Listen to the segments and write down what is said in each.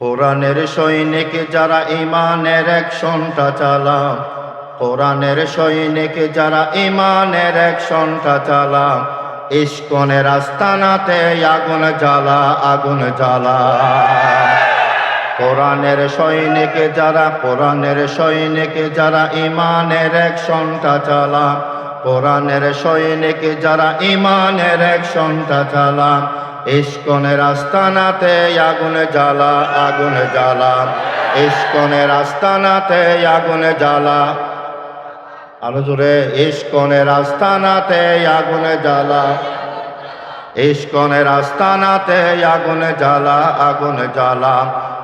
কোরআনের সৈনিক যারা ইমানের অ্যাকশনটা চালা কোরআনের সৈনিক যারা ইমানের অ্যাকশনটা চালা ইস্কনের আস্তানাতে আগুন জ্বালা আগুন জ্বালা। কোরআনের সৈনিক যারা, কোরআনের সৈনিক যারা ইমানের অ্যাকশনটা চালা কোরআনের সৈনিক যারা ইমানের অ্যাকশনটা চালা ইস্কনের আস্তানাতে আগুন জ্বালা আগুন জ্বালা। ইস্কনের আস্তানাতে আগুন জ্বালা। আরও জোরে, ইস্কনের আস্তানাতে আগুন জ্বালা। ইস্কনের আস্তানাতে আগুন জ্বালা আগুন জ্বালা।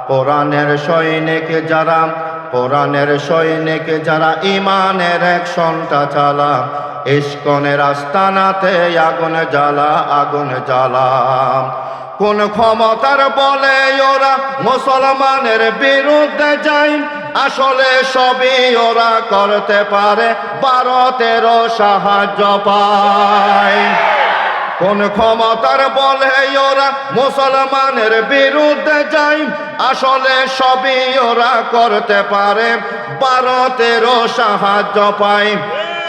কোরআনের সৈনিক যারা কোরআনের সৈনিক যারা ইমানের অ্যাকশনটা চালা, ইস্কনের আস্তানাতে আগুন জ্বালা আগুন জ্বালা। কোন ক্ষমতার বলে ওরা মুসলমানের বিরুদ্ধে যায়, আসলে সবই ওরা করতে পারে, বারো তেরো সাহায্য পায়। কোন ক্ষমতার বলে ওরা মুসলমানের বিরুদ্ধে যায়। আসলে সবই ওরা করতে পারে বারো তেরো সাহায্য পায়।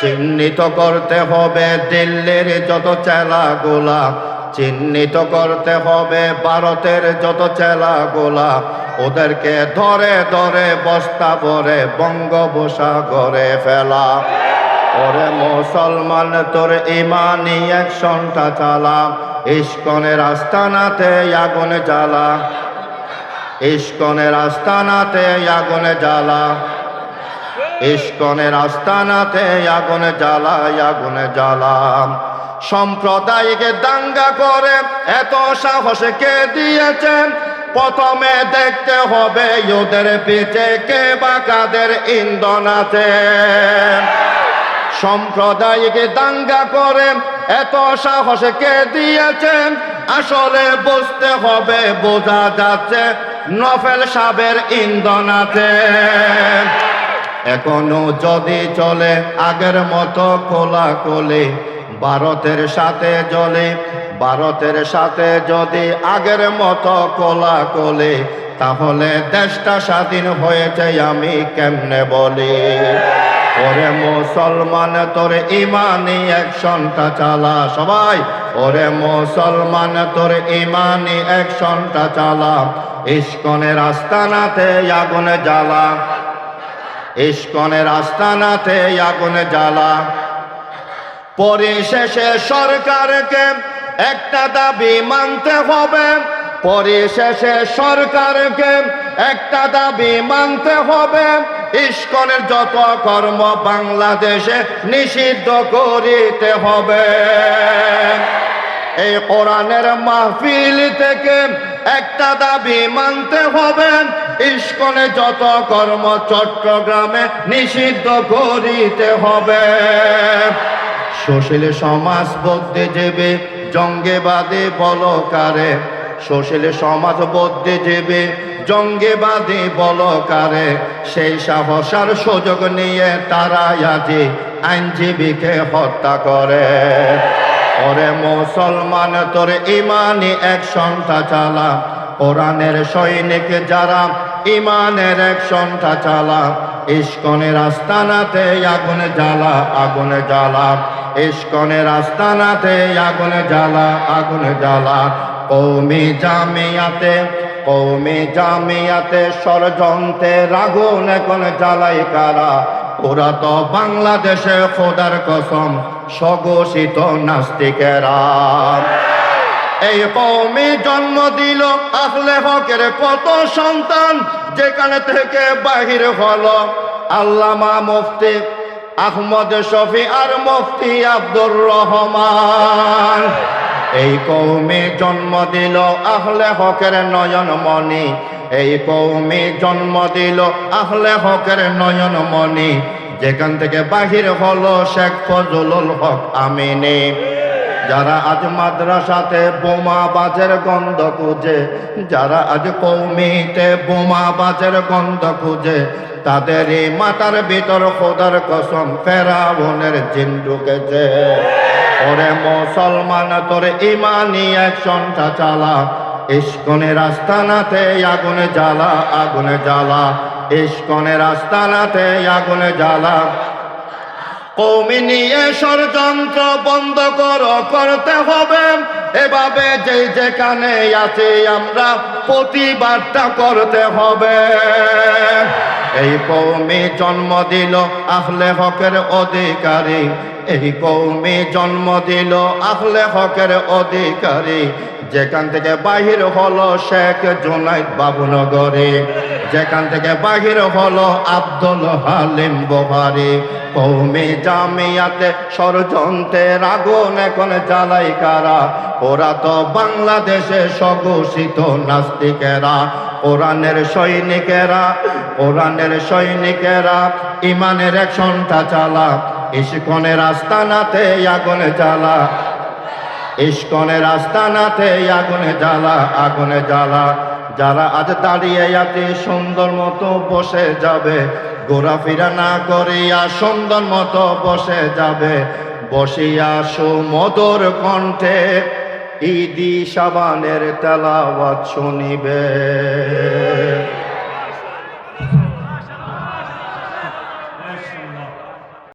চিহ্নিত করতে হবে দিল্লির যত চেলা গোলা চিহ্নিত করতে হবে ভারতের যত চেলা গোলা ওদেরকে ধরে ধরে বস্তা ভরে বঙ্গোপসাগরে ফেলা। ওরে মুসলমান, তোর ইমানি একশনটা চালা। ইস্কনের আস্তানাতে আগুন জ্বালা। ইস্কনের আস্তানাতে আগুন জ্বালা। ইস্কনের আস্তানাতে আগুন জ্বালা আগুন জ্বালা। সম্প্রদায়কে দাঙ্গা করে এত সাহস কে দিয়েছেন প্রথমে দেখতে হবে ওদের পিছে কে বা কাদের ইন্ধন আছে। সম্প্রদায়কে দাঙ্গা করে, এত সাহস কে দিয়েছেন আসলে বুঝতে হবে, বোঝা যাচ্ছে নফেল সাবের ইন্ধন আছে। এখনও যদি চলে, আগের মতো কোলা কোলে ভারতের সাথে জলে ভারতের সাথে যদি আগের মতো কোলা কোলে তাহলে দেশটা স্বাধীন হয়েছে আমি কেমনে বলি? মুসলমান, তোর ইমানি অ্যাকশনটা চালা। সবাই, ওরে মুসলমান, তোর ইমানি অ্যাকশনটা চালা। ইস্কনের আস্তানাতে আগুনে জ্বালা। ইস্কনের আস্তানাতে আগুনে জ্বালা। পরিশেষে সরকারকে একটা দাবি মানতে হবে। পরিশেষে সরকারকে একটা দাবি মানতে হবে। ইস্কনের যত কর্ম বাংলাদেশে নিষিদ্ধ করিতে হবে। এই কোরআনের মাহফিল থেকে একটা দাবি মানতে হবে, ইস্কনে যত কর্ম চট্টগ্রামে নিষিদ্ধ করিতে হবে। সুশীল সমাজ বুদ্ধিজীবী জঙ্গেবাদী বলকারে সুশীল সমাজ বুদ্ধিজীবী জঙ্গেবাদী বলকারে। সেই সাহসার সুযোগ নিয়ে তারা আজি আইনজীবীকে হত্যা করে। ওরে মুসলমান, তোর ইমানি এক সন্তা চালা। কোরআনের সৈনিক যারা ইমানের এক সন্তা চালা। ইস্কনের আস্তানাতে আগুন জ্বালা আগুন জ্বালা। ইস্কনের আস্তানাতে আগুন জ্বালা আগুন জ্বালা। কৌমি জামিয়াতে কৌমি জামিয়াতে ষড়যন্ত্রে আগুন এখন জ্বালাই কারা। ওরা তো বাংলাদেশে খোদার কসম, স্বঘোষিত নাস্তিকেরা। এই কৌমি জন্ম দিল আহলে হকের কত সন্তান, যেখানে থেকে বাহির হলো আল্লামা মুফতি আহমদ শফি আর মুফতি আব্দুর রহমান। এই কৌমে জন্ম দিল আহলে হকের নয়ন মণি। এই কৌমে জন্ম দিল আহলে হকের নয়ন মণি। যেখান থেকে বাহির হলো শেখ ফজলুল হক আমিনী। যারা আজ মাদ্রাসাতে বোমা বাজের গন্ধ খুঁজে, যারা আজ কৌমিতে বোমা বাজের গন্ধ খুঁজে তাদের এই মাথার ভিতর খোদার কসম ফেরাউনের জিন ঢুকেছে। ওরে মুসলমান, তোর ইমানি অ্যাকশনটা চালা। ইস্কনের আস্তানাতে আগুনে জ্বালা আগুনে জ্বালা। ইস্কনের আস্তানাতে আগুনে জ্বালা। কৌমি নিয়ে ষড়যন্ত্র বন্ধ করো, করতে হবে। এভাবে যে যেখানে আছে আমরা, প্রতিবাদটা করতে হবে। এই কৌমি জন্ম দিল আহলে হকের অধিকারী। এই কৌমি জন্ম দিল আহলে হকের অধিকারী। যেখান থেকে বাহির হলো শেখ জুনাইদ বাবুনগরে। যেখান থেকে বাহির হলো আব্দুল হালিম বোহারি। কৌমি জামিয়াতে ষড়যন্ত্রের আগুন এখন জ্বালাই কারা? ওরা তো বাংলাদেশে স্বঘোষিত নাস্তিকেরা। কোরআনের সৈনিকেরা কোরআনের সৈনিকেরা ইমানের এক একশনটা চালা। ইস্কনের আস্তানাতে আগুনে জ্বালা। ইস্কনের আস্তানাতে আগুনে জ্বালা আগুনে জ্বালা। যারা আজ দাঁড়িয়ে আছে, সুন্দর মতো বসে যাবে। ঘোরাফেরা না করিয়া সুন্দর মতো বসে যাবে। বসিয়া সুমধুর কণ্ঠে ঈদি সাবানের তেলাওয়াত শুনিবে।